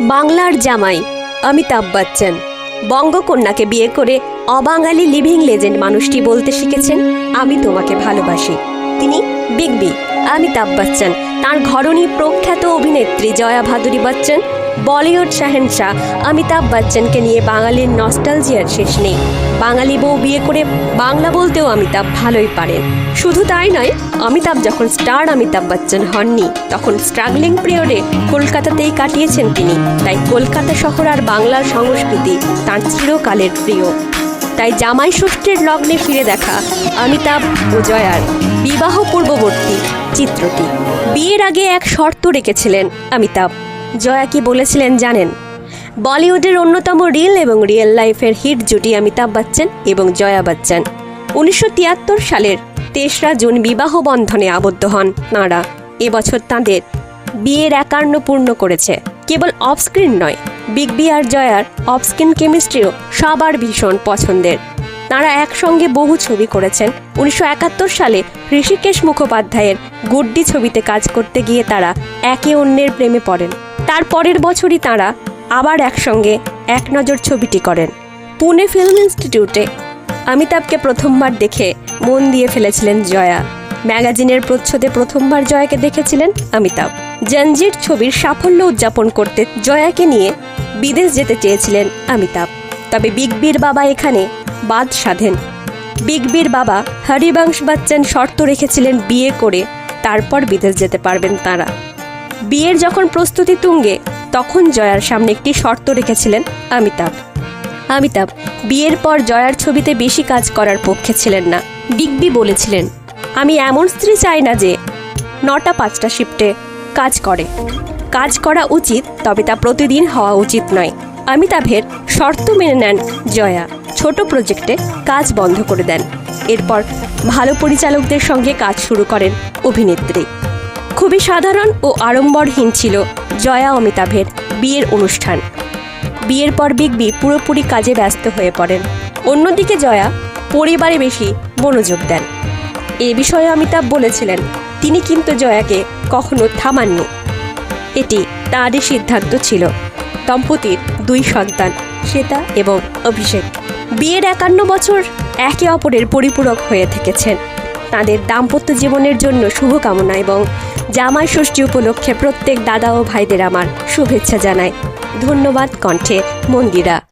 বাংলার জামাই, অমিতাভ বচ্চন। বঙ্গকন্যাকে বিয়ে করে অবাঙালি লিভিং লেজেন্ড মানুষটি বলতে শিখেছেন, আমি তোমাকে ভালোবাসি। তিনি বিগ বি, অমিতাভ বচ্চন। তাঁর ঘরণী প্রখ্যাত অভিনেত্রী জয়া ভাদুরী বচ্চন বলিউড শাহেনশাহ অমিতাভ বচ্চনকে নিয়ে বাঙালির নস্টালজিয়ার শেষ নেই। বাঙালি বউ বিয়ে করে বাংলা বলতেও অমিতাভ ভালোই পারেন শুধু তাই নয়, অমিতাভ যখন স্টার অমিতাভ বচ্চন হননি, তখন স্ট্রাগলিং পিরিয়ডে কলকাতাতেই কাটিয়েছেন তিনি। তাই কলকাতা শহর আর বাংলার সংস্কৃতি তাঁর চিরকালের প্রিয়। তাই জামাই ষষ্ঠীর লগ্নে ফিরে দেখা অমিতাভ ও জয়ার বিবাহ পূর্ববর্তী চিত্রটি। বিয়ের আগে এক শর্ত রেখেছিলেন অমিতাভ। জয়া কি বলেছিলেন জানেন? বলিউডের অন্যতম রিল এবং রিয়েল লাইফের হিট জুটি অমিতাভ বচ্চন এবং জয়া বচ্চন। উনিশশো তিয়াত্তর সালের তেসরা জুন বিবাহ বন্ধনে আবদ্ধ হন তাঁরা। এবছর তাঁদের বিয়ের একান্ন পূর্ণ করেছে। কেবল অফস্ক্রিন নয়, বিগ বি আর জয়ার অফস্ক্রিন কেমিস্ট্রিও সবার ভীষণ পছন্দের। তাঁরা একসঙ্গে বহু ছবি করেছেন। উনিশশো একাত্তর সালে ঋষিকেশ মুখোপাধ্যায়ের গুড্ডি ছবিতে কাজ করতে গিয়ে তারা একে অন্যের প্রেমে পড়েন। তার পরের বছরই তাঁরা আবার একসঙ্গে এক নজর ছবিটি করেন। পুনে ফিল্ম ইনস্টিটিউটে অমিতাভকে প্রথমবার দেখে মন দিয়ে ফেলেছিলেন জয়া। ম্যাগাজিনের প্রচ্ছদে প্রথমবার জয়াকে দেখেছিলেন অমিতাভ। জঞ্জির ছবির সাফল্য উদযাপন করতে জয়াকে নিয়ে বিদেশ যেতে চেয়েছিলেন অমিতাভ। তবে বিগ বির বাবা এখানে বাদ সাধেন। বিগ বির বাবা হরিবংশ বচ্চন শর্ত রেখেছিলেন বিয়ে করে তারপর বিদেশ যেতে পারবেন তারা। বিয়ের যখন প্রস্তুতি তুঙ্গে, তখন জয়ার সামনে একটি শর্ত রেখেছিলেন অমিতাভ। অমিতাভ, বিয়ের পর জয়ার ছবিতে বেশি কাজ করার পক্ষে ছিলেন না। বিগ বি বলেছিলেন, আমি এমন স্ত্রী চাই না যে নটা পাঁচটা শিফটে কাজ করে। কাজ করা উচিত, তবে তা প্রতিদিন হওয়া উচিত নয়। অমিতাভের শর্ত মেনে নেন জয়া। ছোট প্রজেক্টে কাজ বন্ধ করে দেন। এরপর ভালো পরিচালকদের সঙ্গে কাজ শুরু করেন অভিনেত্রী। খুবই সাধারণ ও আড়ম্বরহীন ছিল। জয়া অমিতাভের বিয়ের অনুষ্ঠান। বিয়ের পর বিগ বি পুরোপুরি কাজে ব্যস্ত হয়ে পড়েন। অন্যদিকে জয়া পরিবারে বেশি মনোযোগ দেন। এ বিষয়ে অমিতাভ বলেছিলেন, তিনি কিন্তু জয়াকে কখনো থামাননি। এটি তাঁরই সিদ্ধান্ত ছিল। দম্পতির দুই সন্তান, শ্বেতা এবং অভিষেক। বিয়ের একান্ন বছর একে অপরের পরিপূরক হয়ে থেকেছেন। তাদের দাম্পত্য জীবনের জন্য শুভকামনা এবং জামাই ষষ্ঠী উপলক্ষে প্রত্যেক দাদা ও ভাইদের আমার শুভেচ্ছা জানাই। ধন্যবাদ কণ্ঠে মন্দিরা।